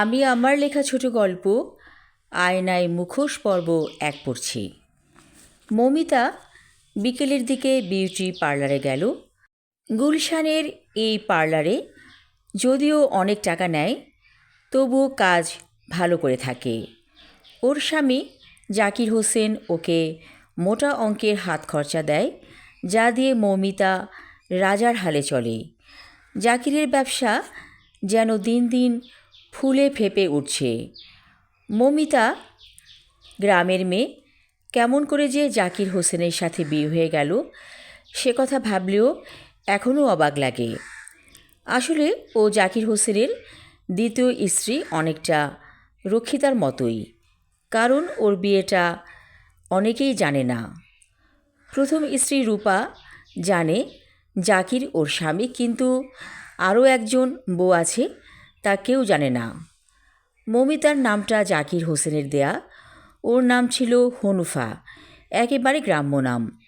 আমি আমার লেখা ছোট গল্প, আয়নায় মুখোশ পর্ব এক পড়ছি। মমিতা বিকেলের দিকে বিউটি পার্লারে গেল। গুলশানের এই পার্লারে যদিও অনেক টাকা নেয়, তবুও কাজ ভালো করে থাকে। ওর স্বামী জাকির হোসেন ওকে মোটা অঙ্কের হাত খরচা দেয়, যা দিয়ে মৌমিতা রাজার হালে চলে। জাকিরের ব্যবসা যেন দিন দিন ফুলে ফেপে উঠছে। মমিতা, গ্রামের মেয়ে, কেমন করে যে জাকির হোসেনের সাথে বিয়ে হয়ে গেল, সে কথা ভাবলেও এখনও অবাক লাগে। আসলে ও জাকির হোসেনের দ্বিতীয় স্ত্রী অনেকটা রক্ষিতার মতোই, কারণ ওর বিয়েটা অনেকেই জানে না। প্রথম স্ত্রী রূপা জানে জাকির ওর স্বামী, কিন্তু আরও একজন বউ আছে তা কেউ জানে না। মমিতার নামটা জাকির হোসেনের দেয়া। ওর নাম ছিল হনুফা। একেবারে গ্রাম্য নাম।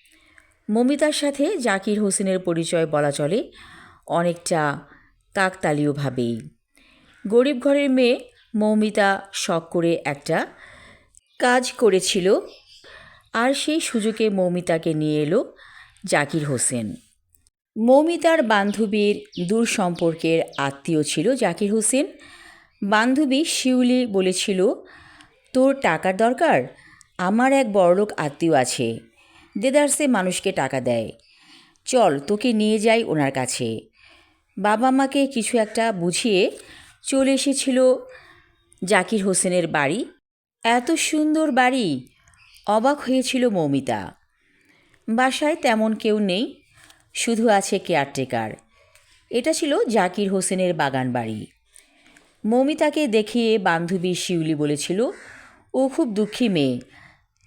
মমিতার সাথে জাকির হোসেনের পরিচয় বলা চলে অনেকটা কাকতালীয়ভাবেই গরিব ঘরের মেয়ে মৌমিতা শখ করে একটা কাজ করেছিল। আর সেই সুযোগে মৌমিতাকে নিয়ে এলো জাকির হোসেন। মৌমিতার বান্ধবীর দূর সম্পর্কের আত্মীয় ছিল জাকির হোসেন। বান্ধবী শিউলি বলেছিল, তোর টাকার দরকার? আমার এক বড়লোক আত্মীয় আছে। দেদারসে মানুষকে টাকা দেয়। চল, তোকে নিয়ে যাই ওনার কাছে। বাবা মাকে কিছু একটা বুঝিয়ে চলে এসেছিল জাকির হোসেনের বাড়ি। এত সুন্দর বাড়ি! অবাক হয়েছিল মৌমিতা। বাসায় তেমন কেউ নেই। শুধু আছে কেয়ারটেকার। এটা ছিল জাকির হোসেনের বাগান বাড়ি। মৌমিতাকে দেখিয়ে বান্ধবী শিউলি বলেছিল, ও খুব দুঃখী মেয়ে।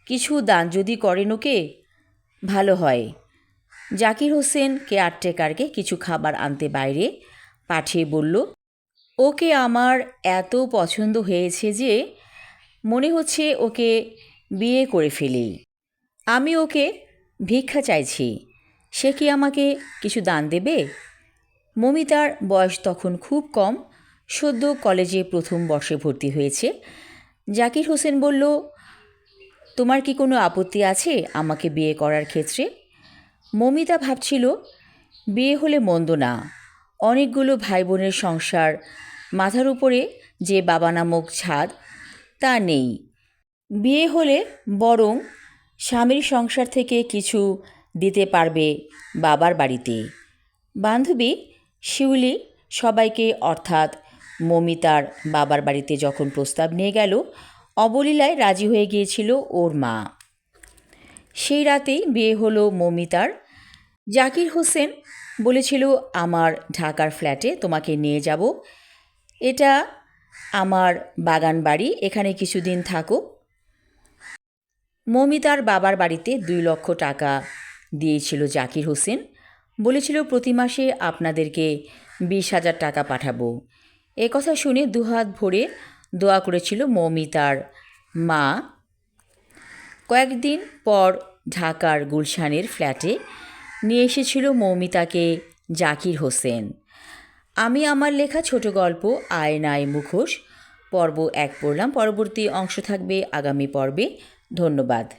কিছু দান যদি করেন ওকে, ভালো হয়। জাকির হোসেন কেয়ারটেকারকে কিছু খাবার আনতে বাইরে পাঠিয়ে বলল, ওকে আমার এত পছন্দ হয়েছে যে মনে হচ্ছে ওকে বিয়ে করে ফেলি। আমি ওকে ভিক্ষা চাইছি। সে কি আমাকে কিছু দান দেবে? মমিতার বয়স তখন খুব কম। সদ্য কলেজে প্রথম বর্ষে ভর্তি হয়েছে। জাকির হোসেন বলল, তোমার কি কোনো আপত্তি আছে আমাকে বিয়ে করার ক্ষেত্রে? মমিতা ভাবছিল, বিয়ে হলে মন্দ না। অনেকগুলো ভাই বোনের সংসার, মাথার উপরে যে বাবা নামক ছাদ, তা নেই। বিয়ে হলে বরং স্বামীর সংসার থেকে কিছু দিতে পারবে বাবার বাড়িতে। বান্ধবী শিউলি সবাইকে অর্থাৎ মমিতার বাবার বাড়িতে যখন প্রস্তাব নিয়ে গেল, অবলীলায় রাজি হয়ে গিয়েছিল ওর মা। সেই রাতেই বিয়ে হলো মমিতার। জাকির হোসেন বলেছিল, আমার ঢাকার ফ্ল্যাটে তোমাকে নিয়ে যাব। এটা আমার বাগান বাড়ি, এখানে কিছুদিন থাকো। মমিতার বাবার বাড়িতে দুই লক্ষ টাকা দিয়েছিল জাকির হোসেন। বলেছিল, প্রতি মাসে আপনাদেরকে বিশ হাজার টাকা পাঠাবো। এ কথা শুনে দুহাত ভরে দোয়া করেছিল মৌমিতার মা। কয়েকদিন পর ঢাকার গুলশানের ফ্ল্যাটে নিয়ে এসেছিল মৌমিতাকে জাকির হোসেন। আমি আমার লেখা ছোট গল্প, আয়নায় মুখোশ, পর্ব এক পড়লাম। পরবর্তী অংশ থাকবে আগামী পর্বে। ধন্যবাদ।